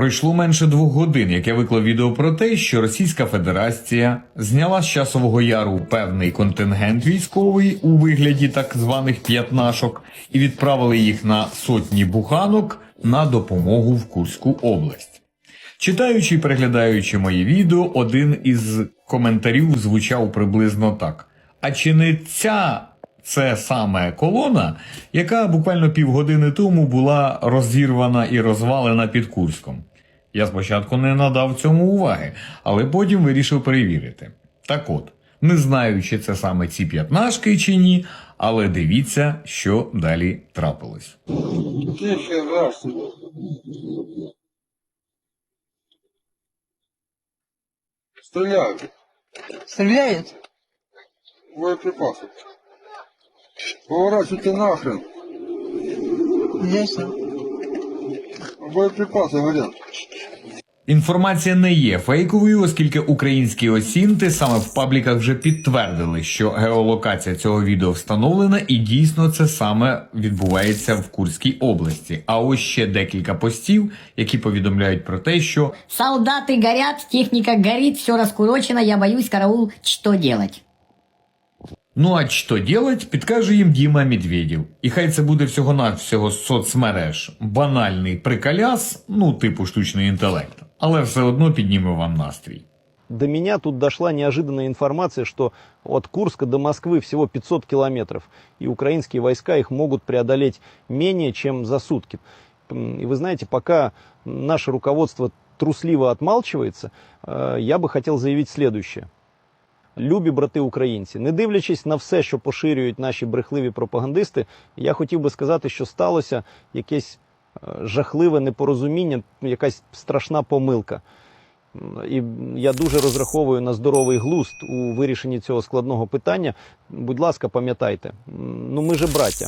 Пройшло менше двох годин, як я виклав відео про те, що Російська Федерація зняла з часового яру певний контингент військовий у вигляді так званих п'ятнашок і відправили їх на сотні буханок на допомогу в Курську область. Читаючи і переглядаючи мої відео, один із коментарів звучав приблизно так: А чи не ця це саме колона, яка буквально півгодини тому була розірвана і розвалена під Курском? Я спочатку не надав цьому уваги, але потім вирішив перевірити. Так от, не знаю, чи це саме ці п'ятнашки чи ні, але дивіться, що далі трапилось. Тихо, раз. Стреляют. Стреляет? Боеприпасы. Поворачивайте нахрен. Ясно. Боеприпасы горят. Інформація не є фейковою, оскільки українські осінти саме в пабліках вже підтвердили, що геолокація цього відео встановлена, і дійсно це саме відбувається в Курській області. А ось ще декілька постів, які повідомляють про те, що Солдаты горят, техника горит, все раскурочено, я боюсь, караул, что делать? ну а що делать, підкаже їм Діма Медведєв. І хай це буде всього навсього з соцмереж, банальний приколяс, ну типу штучний інтелект, але все одно підніме вам настрій. До меня тут дошла неожиданная информация, что от Курска до Москвы всего 500 километров, и украинские войска их могут преодолеть менее чем за сутки. М, И вы знаете, пока наше руководство трусливо отмалчивается, э, я бы хотел заявить следующее. Любі брати українці, не дивлячись на все, що поширюють наші брехливі пропагандисти, я хотів би сказати, що сталося якесь е, жахливе непорозуміння, якась страшна помилка. І я дуже розраховую на здоровий глузд у вирішенні цього складного питання. Будь ласка, пам'ятайте, ну ми же браття.